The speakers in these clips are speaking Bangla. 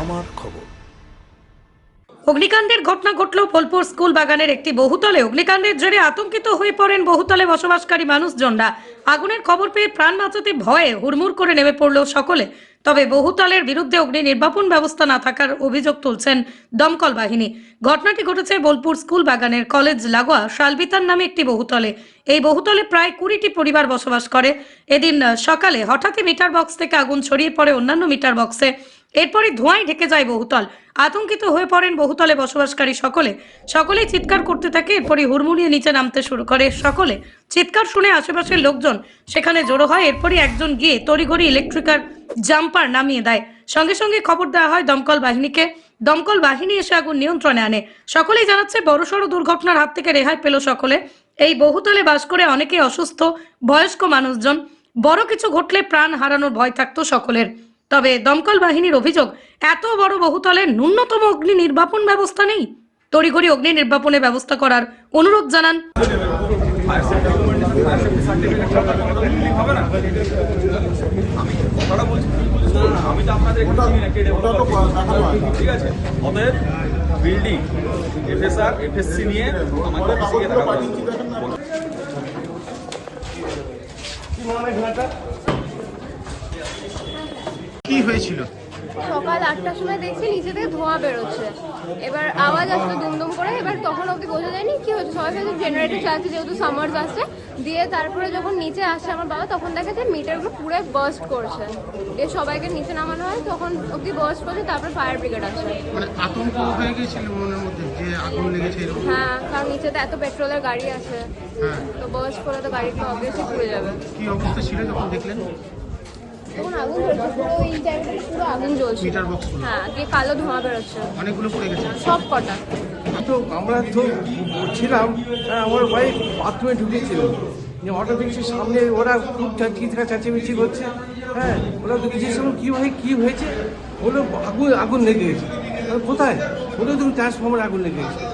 আমার খবর। অগ্নিকাণ্ডের ঘটনা ঘটল বোলপুর স্কুল বাগানের একটি বহুতলে অগ্নিকাণ্ডের জেরে আতঙ্কিত হয়ে পড়েন বহুতলে বসবাসকারী মানুষজনরা। আগুনের খবর পেয়ে প্রাণ বাঁচাতে ভয়ে হুড়মুড় করে নেমে পড়ল সকলে। তবে বহুতলের বিরুদ্ধে অগ্নি নির্বাপন ব্যবস্থা না থাকার অভিযোগ তুলছেন দমকল বাহিনী। ঘটনাটি ঘটেছে বোলপুর স্কুল বাগানের কলেজ লাগোয়া শালবিতার নামে একটি বহুতলে। এই বহুতলে প্রায় কুড়িটি পরিবার বসবাস করে। এদিন সকালে হঠাৎই মিটার বক্স থেকে আগুন ছড়িয়ে পড়ে অন্যান্য মিটার বক্সে। এরপরে ধোঁয়ায় ঢেকে যায় বহুতল। আতঙ্কিত হয়ে পড়েন বহুতলে বসবাসকারী সকলে। সকলেই চিৎকার করতে থাকে এরপরে হুড়মুড়িয়ে নিচে নামতে শুরু করে সকলে। চিৎকার শুনে আশেপাশের লোকজন সেখানে জড়ো হয়, এরপরই একজন গিয়ে তড়িঘড়ি ইলেকট্রিকার জাম্পার নামিয়ে দেয়। সঙ্গে সঙ্গে খবর দেওয়া হয় দমকল বাহিনীকে। দমকল বাহিনী এসে আগুন নিয়ন্ত্রণে আনে। সকলেই জানাচ্ছে, বড়সড় দুর্ঘটনার হাত থেকে রেহাই পেল সকলে। এই বহুতলে বাস করে অনেকেই অসুস্থ, বয়স্ক মানুষজন। বড় কিছু ঘটলে প্রাণ হারানোর ভয় থাকতো সকলের। তবে দমকল বাহিনীর অভিযোগ, এত বড় বহুতলে ন্যূনতম অগ্নি নির্বাপন ব্যবস্থা নেই। তড়িঘড়ি অগ্নি নির্বাপনের ব্যবস্থা করার অনুরোধ জানান। কে ঠিক আছে। অতএব বিল্ডিং এফএসআর এফএসসি নিয়ে করতে হবে। কি হয়েছিল? সকাল আটটার সময় দেখছি নিচে থেকে ধোঁয়া বেরোচ্ছে। এবার আওয়াজ আসছে দুমদুম করে এবার তখন অবধি বোঝা যায়নি কি হচ্ছে সবাই ভেবে জেনারেটর চালাচ্ছে যেহেতু সামার্স আসছে দিয়ে তারপরে যখন নিচে আসছে আমার বাবা তখন দেখে যে মিটারগুলো পুরো বার্স্ট করছে। দিয়ে সবাইকে নিচে নামানো হয় তখন অবধি বার্স্ট করছে তারপর ফায়ার ব্রিগেড আসে মানে আতঙ্ক হয়ে গেছিল মনের মধ্যে যে আগুন লেগেছে এরকম? হ্যাঁ কারণ নিচেতে এত পেট্রোলের গাড়ি আছে। হ্যাঁ। তো বার্স্ট করলে তো গাড়িগুলো অবভিয়াসলি পুড়ে যাবে। কি অবস্থা ছিল যখন দেখলেন? তখন আগুন জ্বলছে পুরো এই জায়গাটা পুরো আগুন জ্বলছে। মিটার বক্স হ্যাঁ দিয়ে কালো ধোঁয়া বেরোচ্ছে। অনেকগুলো পড়ে গেছে। সব কটা। তো আমরা তো ছিলাম হ্যাঁ, আমার ভাই বাথরুমে ঢুকেছিল। যে হঠাৎ দেখছি সামনে ওরা খুব চিৎকার চেঁচেমেচি করছে। হ্যাঁ ওরা তো কিছু সময় কী ভাই কী হয়েছে? বলল আগুন আগুন লেগে গেছে। কোথায়? বলল তুমি ট্রান্সফর্মার আগুন লেগে গেছে।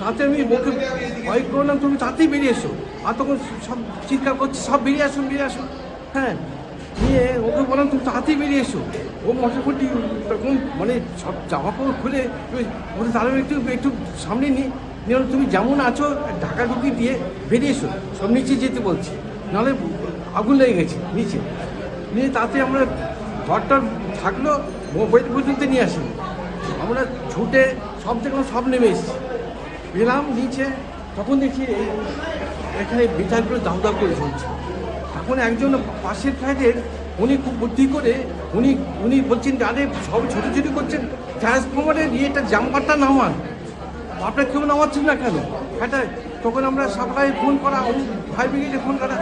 তাতে আমি ওকে ভয় করলাম তুমি তাতেই বেরিয়ে এসো। আর তখন সব চিৎকার করছে সব বেরিয়ে আসুন বেরিয়ে আসুন। হ্যাঁ নিয়ে ওকে বললাম, তুমি তাড়াতাড়ি বেরিয়ে এসো। ও মোটামুটি তখন মানে সব জামা কাপড় খুলে বলে তাহলে একটু একটু সামনে নিয়ে নিয়ে তুমি যেমন আছো, ঢাকা ঢুকি দিয়ে বেরিয়ে এসো, সব নিচে যেতে বলছি। নাহলে আগুন লেগে গেছে নিচে। নিয়ে তাতে আমরা ঘরটা থাকল, মোবাইল পর্যন্ত নিয়ে আসি আমরা ছুটে সব থেকে সব নেমে এসেছি। এলাম নিচে, তখন দেখি এখানে বিচারগুলো দাউ দাউ করে চলছে। এখন একজন পাশের ফ্ল্যাটের উনি খুব বুদ্ধি করে উনি উনি বলছেন যে আরে সব ছোটোছুটি করছেন। ট্রান্সফর্মারের ইয়েটা জাম্পারটা নামান। আপনার কেউ নামাচ্ছেন না কেন? হ্যাঁ তখন আমরা সাপ্লাই ফোন করা ফায়ার ব্রিগেডে ফোন করা।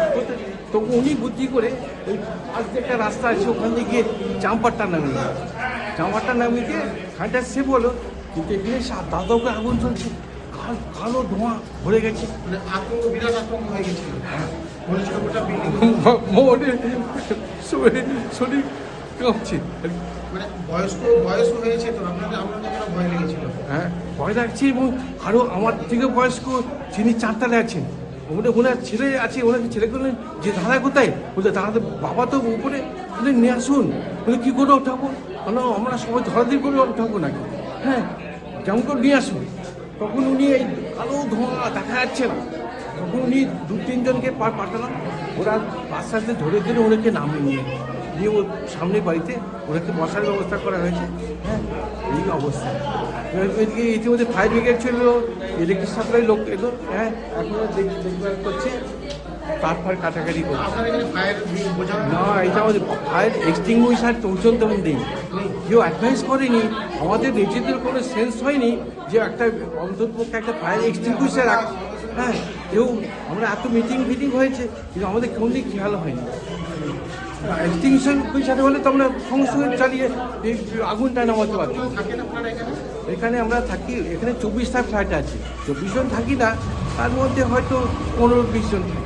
তখন উনি বুদ্ধি করে ওই দিয়ে একটা রাস্তা আছে ওখান দিয়ে গিয়ে জাম্পারটা নামিয়ে। জাম্পারটা নামিয়ে দিয়ে খানটা সে বলো কিন্তু এখানে সা- দাদা করে আগুন চলছে কাল ধোঁয়া ভরে গেছে। মানে আতঙ্ক বিরাট আতঙ্ক হয়ে গেছিল। মনে শরীর কাঁপছে। মানে হ্যাঁ ভয় লাগছে এবং আরও আমার থেকে বয়স্ক যিনি চারতলায় আছেন ওখানে ওনার ছেলে আছে ওনার ছেলে বললেন যে দাদা কোথায়? বলতে দাদা বাবা তো উপরে। বলে নিয়ে আসুন। বলে কী করে ওঠাবো বলো আমরা সবাই ধরাধরি করে ওঠাবো নাকি? হ্যাঁ যেমন করে নিয়ে আসুন। তখন উনি এই কালো ধোঁয়া দেখা যাচ্ছে না। তখন উনি দু, তিনজনকে পা, পাঠালাম। ওরা আস্তে আস্তে ধরে ধরে ওনাকে নামিয়ে নিয়ে নিয়ে ওর সামনে বাড়িতে ওনাকে বসার ব্যবস্থা করা হয়েছে। হ্যাঁ এই অবস্থা। এদিকে ইতিমধ্যে ফায়ার ব্রিগেড ছিল, ইলেকট্রিক সাপ্লাই লোক এলো। হ্যাঁ এখন দেখ- দেখভাল করছে, তার ফার কাটাকাটি করছে। না, এটা আমাদের ফায়ার এক্সটিংগুইশার পৌঁছন তেমন নেই কেউ অ্যাডভাইস করেনি। আমাদের নিজেদের কোনো সেন্স হয়নি যে একটা অন্তত একটা ফায়ার এক্সটিংগুইশার হ্যাঁ কেউ আমরা এত মিটিং ফিটিং হয়েছে, কিন্তু আমাদের কোন দিক খেয়াল হয়নি। এক্সটিংশন হলে তো আমরা সঙ্গে চালিয়ে এই আগুনটা নামাতে পারছি এখানে এখানে আমরা থাকি, এখানে চব্বিশটা ফ্ল্যাট আছে। চব্বিশ জন থাকি না, তার মধ্যে হয়তো পনেরো বিশ জন থাকি।